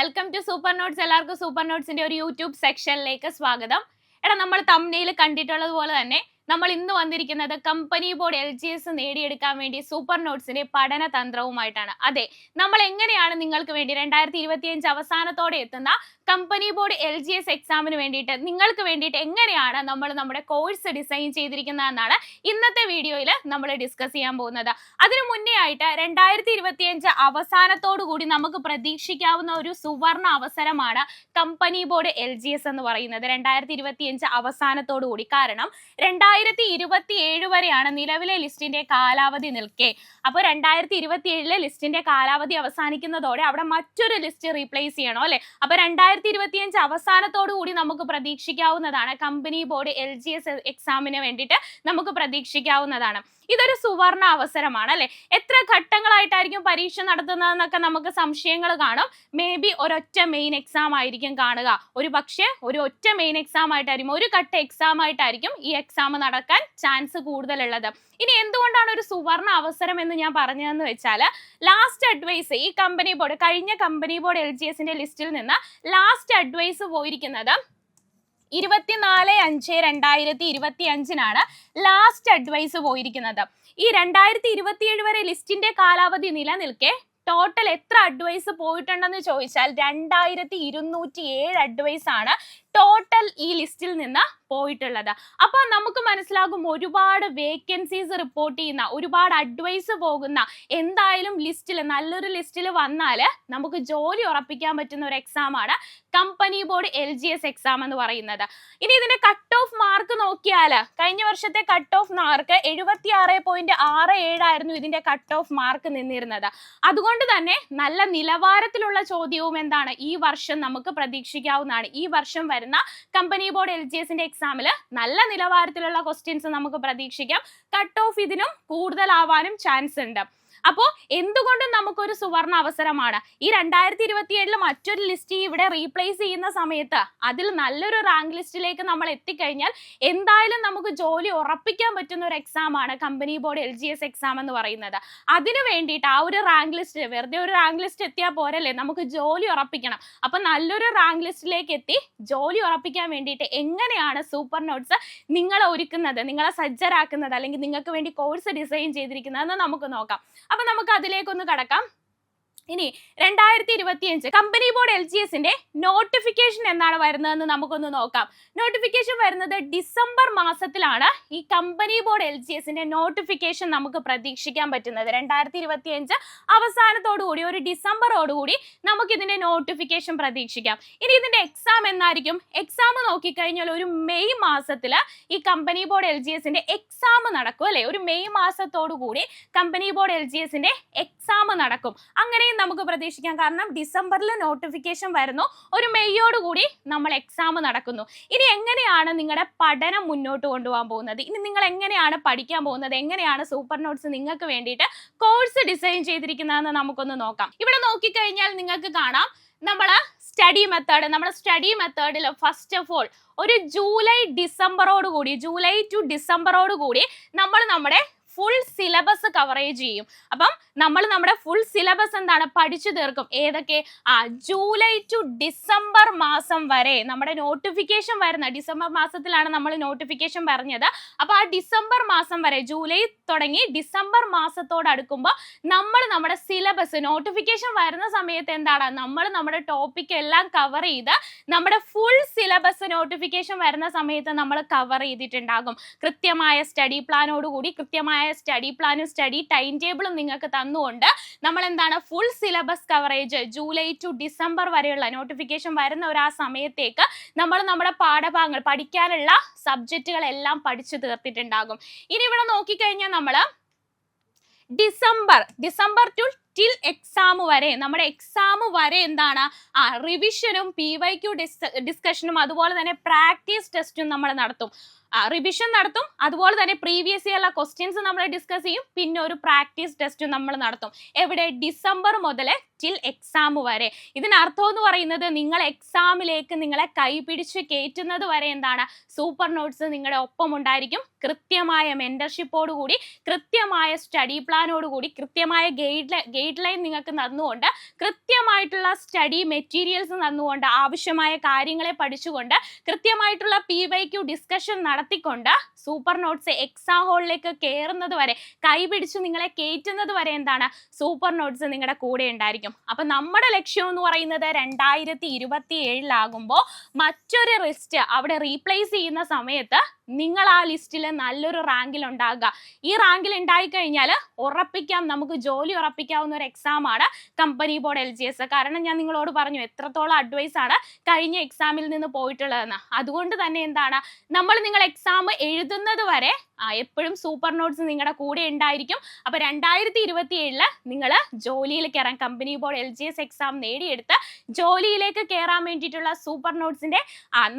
Welcome to super notes എല്ലാവർക്കും super നോട്ട്സിന്റെ ഒരു യൂട്യൂബ് സെക്ഷനിലേക്ക് സ്വാഗതം. എടാ നമ്മൾ തമ്മിൽ കണ്ടിട്ടുള്ളത് പോലെ തന്നെ നമ്മൾ ഇന്ന് വന്നിരിക്കുന്നത് company board L G S നേടിയെടുക്കാൻ വേണ്ടി സൂപ്പർ നോട്ട്സിന്റെ പഠന തന്ത്രവുമായിട്ടാണ്. അതെ നമ്മൾ എങ്ങനെയാണ് നിങ്ങൾക്ക് വേണ്ടി രണ്ടായിരത്തി ഇരുപത്തിയഞ്ച് അവസാനത്തോടെ എത്തുന്ന company board L G S എക്സാമിന് വേണ്ടിയിട്ട് നിങ്ങൾക്ക് വേണ്ടിയിട്ട് എങ്ങനെയാണ് നമ്മൾ നമ്മുടെ കോഴ്സ് ഡിസൈൻ ചെയ്തിരിക്കുന്നത് എന്നാണ് ഇന്നത്തെ വീഡിയോയിൽ നമ്മൾ ഡിസ്കസ് ചെയ്യാൻ പോകുന്നത്. അതിനു മുന്നേ ആയിട്ട് രണ്ടായിരത്തി ഇരുപത്തിയഞ്ച് അവസാനത്തോടു കൂടി നമുക്ക് പ്രതീക്ഷിക്കാവുന്ന ഒരു സുവർണ അവസരമാണ് company board L G S എന്ന് പറയുന്നത്. രണ്ടായിരത്തി ഇരുപത്തിയഞ്ച് അവസാനത്തോടു കൂടി. കാരണം രണ്ടായിരത്തി ഇരുപത്തി ഏഴ് വരെയാണ് നിലവിലെ ലിസ്റ്റിന്റെ കാലാവധി നിൽക്കെ. അപ്പോൾ രണ്ടായിരത്തി ഇരുപത്തി ഏഴിലെ ലിസ്റ്റിന്റെ കാലാവധി അവസാനിക്കുന്നതോടെ അവിടെ മറ്റൊരു ലിസ്റ്റ് റീപ്ലേസ് ചെയ്യണം അല്ലെ? അപ്പൊ രണ്ടായിരത്തി ഇരുപത്തിയഞ്ച് അവസാനത്തോടു കൂടി നമുക്ക് പ്രതീക്ഷിക്കാവുന്നതാണ്. Company board L G S എക്സാമിന് വേണ്ടിയിട്ട് നമുക്ക് പ്രതീക്ഷിക്കാവുന്നതാണ്. ഇതൊരു സുവർണ അവസരമാണ് അല്ലെ? എത്ര ഘട്ടങ്ങളായിട്ടായിരിക്കും പരീക്ഷ നടത്തുന്നതെന്നൊക്കെ നമുക്ക് സംശയങ്ങൾ കാണും. മേ ബി ഒരൊറ്റ മെയിൻ എക്സാം ആയിരിക്കും കാണുക. ഒരു പക്ഷേ ഒരു ഒറ്റ മെയിൻ എക്സാം ആയിട്ടായിരിക്കും ഒരു ഘട്ട എക്സാം ആയിട്ടായിരിക്കും ഈ എക്സാം നടക്കാൻ ചാൻസ് കൂടുതലുള്ളത്. ഇനി എന്തുകൊണ്ടാണ് ഒരു സുവർണ അവസരം എന്ന് ഞാൻ പറഞ്ഞതെന്ന് വെച്ചാൽ ലാസ്റ്റ് അഡ്വൈസ് ഈ കമ്പനി ബോർഡ് കഴിഞ്ഞ കമ്പനി ബോർഡ് എൽ ലിസ്റ്റിൽ നിന്ന് ലാസ്റ്റ് അഡ്വൈസ് പോയിരിക്കുന്നത് ഇരുപത്തിനാല് അഞ്ച് രണ്ടായിരത്തി ഇരുപത്തി അഞ്ചിനാണ് ലാസ്റ്റ് അഡ്വൈസ് പോയിരിക്കുന്നത്. ഈ രണ്ടായിരത്തി ഇരുപത്തിയേഴ് വരെ ലിസ്റ്റിന്റെ കാലാവധി നിലനിൽക്കെ ടോട്ടൽ എത്ര അഡ്വൈസ് പോയിട്ടുണ്ടെന്ന് ചോദിച്ചാൽ രണ്ടായിരത്തി ഇരുന്നൂറ്റി ഏഴ് അഡ്വൈസ് ആണ് ടോട്ടൽ ഈ ലിസ്റ്റിൽ നിന്ന് പോയിട്ടുള്ളത്. അപ്പോൾ നമുക്ക് മനസ്സിലാകും ഒരുപാട് വേക്കൻസീസ് റിപ്പോർട്ട് ചെയ്യുന്ന ഒരുപാട് അഡ്വൈസ് പോകുന്ന എന്തായാലും ലിസ്റ്റിൽ നല്ലൊരു ലിസ്റ്റിൽ വന്നാൽ നമുക്ക് ജോലി ഉറപ്പിക്കാൻ പറ്റുന്ന ഒരു എക്സാം ആണ് company board L G S exam എന്ന് പറയുന്നത്. ഇനി ഇതിന്റെ കട്ട് ഓഫ് മാർക്ക് നോക്കിയാൽ കഴിഞ്ഞ വർഷത്തെ കട്ട് ഓഫ് മാർക്ക് എഴുപത്തി ആറ് പോയിന്റ് ആറ് ഏഴായിരുന്നു ഇതിന്റെ കട്ട് ഓഫ് മാർക്ക് നിന്നിരുന്നത്. അതുകൊണ്ട് തന്നെ നല്ല നിലവാരത്തിലുള്ള ചോദ്യവും എന്താണ്? ഈ വർഷം നമുക്ക് പ്രതീക്ഷിക്കാവുന്നതാണ്. ഈ വർഷം വരുന്ന കമ്പനി ബോർഡ് എൽ ജി എസിന്റെ എക്സാമിൽ നല്ല നിലവാരത്തിലുള്ള ക്വസ്റ്റ്യൻസ് നമുക്ക് പ്രതീക്ഷിക്കാം. കട്ട് ഓഫ് ഇതിനും കൂടുതലാവാനും ചാൻസ് ഉണ്ട്. അപ്പോൾ എന്തുകൊണ്ടും നമുക്കൊരു സുവർണ അവസരമാണ്. ഈ രണ്ടായിരത്തി ഇരുപത്തി ഏഴിൽ മറ്റൊരു ലിസ്റ്റ് ഇവിടെ റീപ്ലേസ് ചെയ്യുന്ന സമയത്ത് അതിൽ നല്ലൊരു റാങ്ക് ലിസ്റ്റിലേക്ക് നമ്മൾ എത്തിക്കഴിഞ്ഞാൽ എന്തായാലും നമുക്ക് ജോലി ഉറപ്പിക്കാൻ പറ്റുന്ന ഒരു എക്സാം ആണ് company board L G S exam എന്ന് പറയുന്നത്. അതിന് വേണ്ടിയിട്ട് ആ ഒരു റാങ്ക് ലിസ്റ്റ് വെറുതെ ഒരു റാങ്ക് ലിസ്റ്റ് എത്തിയാൽ പോരല്ലേ? നമുക്ക് ജോലി ഉറപ്പിക്കണം. അപ്പൊ നല്ലൊരു റാങ്ക് ലിസ്റ്റിലേക്ക് എത്തി ജോലി ഉറപ്പിക്കാൻ വേണ്ടിയിട്ട് എങ്ങനെയാണ് സൂപ്പർ നോട്ട്സ് നിങ്ങളെ ഒരുക്കുന്നത് നിങ്ങളെ സജ്ജരാക്കുന്നത് അല്ലെങ്കിൽ നിങ്ങൾക്ക് വേണ്ടി കോഴ്സ് ഡിസൈൻ ചെയ്തിരിക്കുന്നതെന്ന് നമുക്ക് നോക്കാം. അപ്പൊ നമുക്ക് അതിലേക്കൊന്ന് കടക്കാം. ഇനി രണ്ടായിരത്തി ഇരുപത്തിയഞ്ച് കമ്പനി ബോർഡ് എൽ ജി എസിന്റെ നോട്ടിഫിക്കേഷൻ എന്നാണ് വരുന്നതെന്ന് നമുക്കൊന്ന് നോക്കാം. നോട്ടിഫിക്കേഷൻ വരുന്നത് ഡിസംബർ മാസത്തിലാണ് ഈ കമ്പനി ബോർഡ് എൽ ജി എസിന്റെ നോട്ടിഫിക്കേഷൻ നമുക്ക് പ്രതീക്ഷിക്കാൻ പറ്റുന്നത്. രണ്ടായിരത്തി ഇരുപത്തിയഞ്ച് അവസാനത്തോടുകൂടി ഒരു ഡിസംബറോടുകൂടി നമുക്ക് ഇതിന്റെ നോട്ടിഫിക്കേഷൻ പ്രതീക്ഷിക്കാം. ഇനി ഇതിന്റെ എക്സാം എന്നായിരിക്കും? എക്സാം നോക്കിക്കഴിഞ്ഞാൽ ഒരു മെയ് മാസത്തിൽ ഈ കമ്പനി ബോർഡ് എൽ ജി എസിന്റെ എക്സാം നടക്കും അല്ലെ? ഒരു മെയ് മാസത്തോടുകൂടി കമ്പനി ബോർഡ് എൽ ജി എസിന്റെ എക്സാം നടക്കും. അങ്ങനെയും നമുക്ക് പ്രതീക്ഷിക്കാം. കാരണം ഡിസംബറിൽ നോട്ടിഫിക്കേഷൻ വരുന്നു. ഒരു മെയ്യോട് കൂടി നമ്മൾ എക്സാം നടക്കുന്നു. ഇനി എങ്ങനെയാണ് നിങ്ങളുടെ പഠനം മുന്നോട്ട് കൊണ്ടുപോകാൻ പോകുന്നത്? ഇനി നിങ്ങൾ എങ്ങനെയാണ് പഠിക്കാൻ പോകുന്നത്? എങ്ങനെയാണ് സൂപ്പർ നോട്ട്സ് നിങ്ങൾക്ക് വേണ്ടിയിട്ട് കോഴ്സ് ഡിസൈൻ ചെയ്തിരിക്കുന്നതെന്ന് നമുക്കൊന്ന് നോക്കാം. ഇവിടെ നോക്കിക്കഴിഞ്ഞാൽ നിങ്ങൾക്ക് കാണാം. നമ്മൾ സ്റ്റഡി മെത്തേഡ് നമ്മുടെ സ്റ്റഡി മെത്തേഡിൽ ഫസ്റ്റ് ഓഫ് ഓൾ ഒരു ജൂലൈ ഡിസംബറോട് കൂടി ജൂലൈ ടു ഡിസംബറോട് കൂടി നമ്മൾ നമ്മുടെ ഫുൾ സിലബസ് കവറേജ് ചെയ്യും. അപ്പം നമ്മൾ നമ്മുടെ ഫുൾ സിലബസ് എന്താണ്? പഠിച്ചു തീർക്കും. ഏതൊക്കെ? ആ ജൂലൈ ടു ഡിസംബർ മാസം വരെ നമ്മുടെ നോട്ടിഫിക്കേഷൻ വരുന്ന ഡിസംബർ മാസത്തിലാണ് നമ്മൾ നോട്ടിഫിക്കേഷൻ പറഞ്ഞത്. അപ്പോൾ ആ ഡിസംബർ മാസം വരെ ജൂലൈ തുടങ്ങി ഡിസംബർ മാസത്തോട് അടുക്കുമ്പോൾ നമ്മൾ നമ്മുടെ സിലബസ് നോട്ടിഫിക്കേഷൻ വരുന്ന സമയത്ത് എന്താണ്? നമ്മൾ നമ്മുടെ ടോപ്പിക് എല്ലാം കവർ ചെയ്ത് നമ്മുടെ ഫുൾ സിലബസ് നോട്ടിഫിക്കേഷൻ വരുന്ന സമയത്ത് നമ്മൾ കവർ ചെയ്തിട്ടുണ്ടാകും. കൃത്യമായ സ്റ്റഡി പ്ലാനോടുകൂടി കൃത്യമായ സ്റ്റഡി പ്ലാനും സ്റ്റഡി ടൈം ടേബിളും നിങ്ങൾക്ക് തന്നുകൊണ്ട് നമ്മൾ എന്താണ് full syllabus coverage July to December വരെയുള്ള നോട്ടിഫിക്കേഷൻ വരുന്ന ഒരു ആ സമയത്തേക്ക് നമ്മൾ നമ്മുടെ പാഠഭാഗങ്ങൾ പഠിക്കാനുള്ള സബ്ജക്റ്റുകളെല്ലാം പഠിച്ചു തീർത്തിട്ടുണ്ടാകും. ഇനി ഇവിടെ നോക്കിക്കഴിഞ്ഞാൽ നമ്മൾ December December two till exam വരെ നമ്മുടെ എക്സാം വരെ എന്താണ്? ആ റിവിഷനും പി വൈ ക്യു ഡിസ്കഷനും അതുപോലെ തന്നെ പ്രാക്ടീസ് ടെസ്റ്റും നമ്മൾ നടത്തും. റിവിഷൻ നടത്തും അതുപോലെ തന്നെ പ്രീവിയസ് ഇയറുള്ള ക്വസ്റ്റ്യൻസ് നമ്മൾ ഡിസ്കസ് ചെയ്യും പിന്നെ ഒരു പ്രാക്ടീസ് ടെസ്റ്റും നമ്മൾ നടത്തും. എവിടെ? ഡിസംബർ മുതൽ ടിൽ എക്സാം വരെ. ഇതിനർത്ഥം എന്ന് പറയുന്നത് നിങ്ങൾ എക്സാമിലേക്ക് നിങ്ങളെ കൈപിടിച്ച് കയറ്റുന്നത് വരെ എന്താണ്? സൂപ്പർ നോട്ട്സ് നിങ്ങളുടെ ഒപ്പം ഉണ്ടായിരിക്കും. കൃത്യമായ മെന്റർഷിപ്പോടുകൂടി കൃത്യമായ സ്റ്റഡി പ്ലാനോടുകൂടി കൃത്യമായ ഗൈഡ് ഗൈഡ് ലൈൻ നിങ്ങൾക്ക് തന്നുകൊണ്ട് കൃത്യമായിട്ടുള്ള സ്റ്റഡി മെറ്റീരിയൽസ് തന്നുകൊണ്ട് ആവശ്യമായ കാര്യങ്ങളെ പഠിച്ചുകൊണ്ട് കൃത്യമായിട്ടുള്ള പി വൈ ക്യു ഡിസ്കഷൻ നടത്തിക്കൊണ്ട് സൂപ്പർ നോട്ട്സ് എക്സാം ഹോളിലേക്ക് കയറുന്നത് വരെ കൈപിടിച്ച് നിങ്ങളെ കയറ്റുന്നത് വരെ എന്താണ്? സൂപ്പർ നോട്ട്സ് നിങ്ങളുടെ കൂടെ ഉണ്ടായിരിക്കും. അപ്പം നമ്മുടെ ലക്ഷ്യം എന്ന് പറയുന്നത് രണ്ടായിരത്തി ഇരുപത്തി ഏഴിലാകുമ്പോൾ മറ്റൊരു റിസ്റ്റ് അവിടെ റീപ്ലേസ് ചെയ്യുന്ന സമയത്ത് നിങ്ങൾ ആ ലിസ്റ്റിൽ നല്ലൊരു റാങ്കിൽ ഉണ്ടാകുക ഈ റാങ്കിൽ ഉണ്ടായിക്കഴിഞ്ഞാൽ ഉറപ്പിക്കാം നമുക്ക് ജോലി ഉറപ്പിക്കാവുന്ന ഒരു എക്സാമാണ് company board L G S കാരണം ഞാൻ നിങ്ങളോട് പറഞ്ഞു എത്രത്തോളം അഡ്വൈസ് ആണ് കഴിഞ്ഞ എക്സാമിൽ നിന്ന് പോയിട്ടുള്ളതെന്ന്. അതുകൊണ്ട് തന്നെ എന്താണ് നമ്മൾ നിങ്ങൾ എക്സാം എഴുതുന്നത് വരെ എപ്പോഴും സൂപ്പർ നോട്ട്സ് നിങ്ങളുടെ കൂടെ ഉണ്ടായിരിക്കും. അപ്പൊ രണ്ടായിരത്തി ഇരുപത്തി ഏഴിൽ നിങ്ങൾ ജോലിയിൽ കയറാൻ company board L G S exam നേടിയെടുത്ത് ജോലിയിലേക്ക് കയറാൻ വേണ്ടിയിട്ടുള്ള സൂപ്പർ നോട്ട്സിന്റെ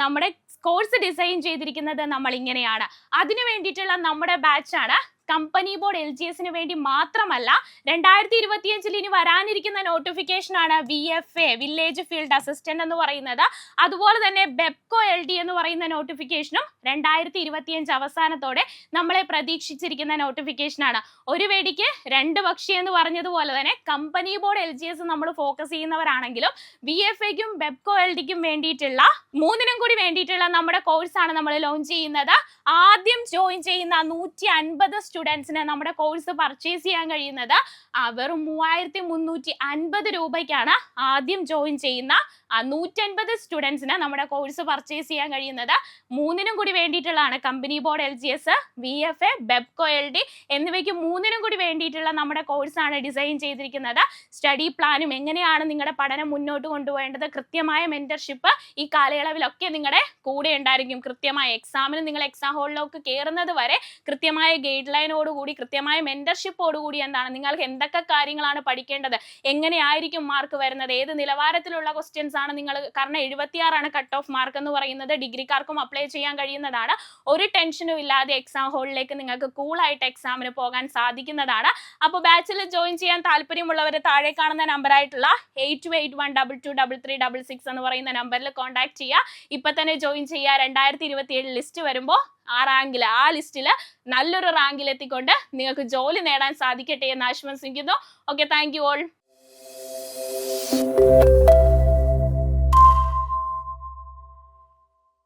നമ്മുടെ കോഴ്സ് ഡിസൈൻ ചെയ്തിരിക്കുന്നത് നമ്മൾ ഇങ്ങനെയാണ് അതിനു വേണ്ടിയിട്ടുള്ള നമ്മുടെ ബാച്ചാണ് കമ്പനി ബോർഡ് എൽ ജി എസിന് വേണ്ടി മാത്രമല്ല രണ്ടായിരത്തി ഇരുപത്തിയഞ്ചിൽ ഇനി വരാനിരിക്കുന്ന നോട്ടിഫിക്കേഷൻ ആണ് V F A village field assistant എന്ന് പറയുന്നത്. അതുപോലെ തന്നെ ബെപ്കോ എൽ ഡി എന്ന് പറയുന്ന നോട്ടിഫിക്കേഷനും രണ്ടായിരത്തി ഇരുപത്തിയഞ്ച് അവസാനത്തോടെ നമ്മളെ പ്രതീക്ഷിച്ചിരിക്കുന്ന നോട്ടിഫിക്കേഷൻ ആണ്. ഒരു വെടിക്ക് രണ്ട് പക്ഷി എന്ന് പറഞ്ഞതുപോലെ തന്നെ company board L G S നമ്മൾ ഫോക്കസ് ചെയ്യുന്നവരാണെങ്കിലും വി എഫ് എക്കും ബെപ്കോ എൽ ഡിക്കും വേണ്ടിയിട്ടുള്ള മൂന്നിനും കൂടി വേണ്ടിയിട്ടുള്ള നമ്മുടെ കോഴ്സാണ് നമ്മൾ ലോഞ്ച് ചെയ്യുന്നത്. ആദ്യം ജോയിൻ ചെയ്യുന്ന നൂറ്റി അൻപത് സ്റ്റുഡൻസിന് നമ്മുടെ കോഴ്സ് പർച്ചേസ് ചെയ്യാൻ കഴിയുന്നത് വെറും മൂവായിരത്തി മുന്നൂറ്റി അൻപത് രൂപയ്ക്കാണ് ആദ്യം ജോയിൻ ചെയ്യുന്ന നൂറ്റൻപത് സ്റ്റുഡൻസിന് നമ്മുടെ കോഴ്സ് പർച്ചേസ് ചെയ്യാൻ കഴിയുന്നത്. മൂന്നിനും കൂടി വേണ്ടിയിട്ടുള്ളതാണ് company board L G S V F A Bevco L D എന്നിവയ്ക്ക് മൂന്നിനും കൂടി വേണ്ടിയിട്ടുള്ള നമ്മുടെ കോഴ്സാണ് ഡിസൈൻ ചെയ്തിരിക്കുന്നത്. സ്റ്റഡി പ്ലാനും എങ്ങനെയാണ് നിങ്ങളുടെ പഠനം മുന്നോട്ട് കൊണ്ടുപോകേണ്ടത്? കൃത്യമായ മെന്റർഷിപ്പ് ഈ കാലയളവിലൊക്കെ നിങ്ങളുടെ കൂടെ ഉണ്ടായിരിക്കും. കൃത്യമായ എക്സാമിന് നിങ്ങൾ എക്സാം ഹോളിലേക്ക് കയറുന്നത് വരെ കൃത്യമായ ഗൈഡ് ലൈനോടുകൂടി കൃത്യമായ മെന്റർഷിപ്പോടുകൂടി എന്താണ്? നിങ്ങൾക്ക് എന്തൊക്കെ കാര്യങ്ങളാണ് പഠിക്കേണ്ടത്? എങ്ങനെയായിരിക്കും മാർക്ക് വരുന്നത്? ഏത് നിലവാരത്തിലുള്ള ക്വസ്റ്റ്യൻസ് ആണ് നിങ്ങൾ കാരണം എഴുപത്തിയാറാണ് കട്ട് ഓഫ് മാർക്ക് എന്ന് പറയുന്നത്. ഡിഗ്രിക്കാർക്കും അപ്ലൈ ചെയ്യാൻ കഴിയുന്നതാണ്. ഒരു ടെൻഷനും ഇല്ലാതെ എക്സാം ഹോളിലേക്ക് നിങ്ങൾക്ക് കൂളായിട്ട് എക്സാമിന് പോകാൻ സാധിക്കുന്നതാണ്. അപ്പോൾ ബാച്ചിൽ ജോയിൻ ചെയ്യാൻ താല്പര്യമുള്ളവർ താഴെ കാണുന്ന നമ്പറായിട്ടുള്ള eight two eight one double two double three double six എന്ന് പറയുന്ന നമ്പറിൽ കോൺടാക്ട് ചെയ്യുക. ഇപ്പൊ തന്നെ ജോയിൻ ചെയ്യുക. രണ്ടായിരത്തി ഇരുപത്തി ഏഴ് ലിസ്റ്റ് വരുമ്പോൾ ആ റാങ്കിൽ ആ ലിസ്റ്റിൽ നല്ലൊരു റാങ്കിൽ എത്തിക്കൊണ്ട് നിങ്ങൾക്ക് ജോലി നേടാൻ സാധിക്കട്ടെ എന്ന് ആശംസിക്കുന്നു. Okay thank you all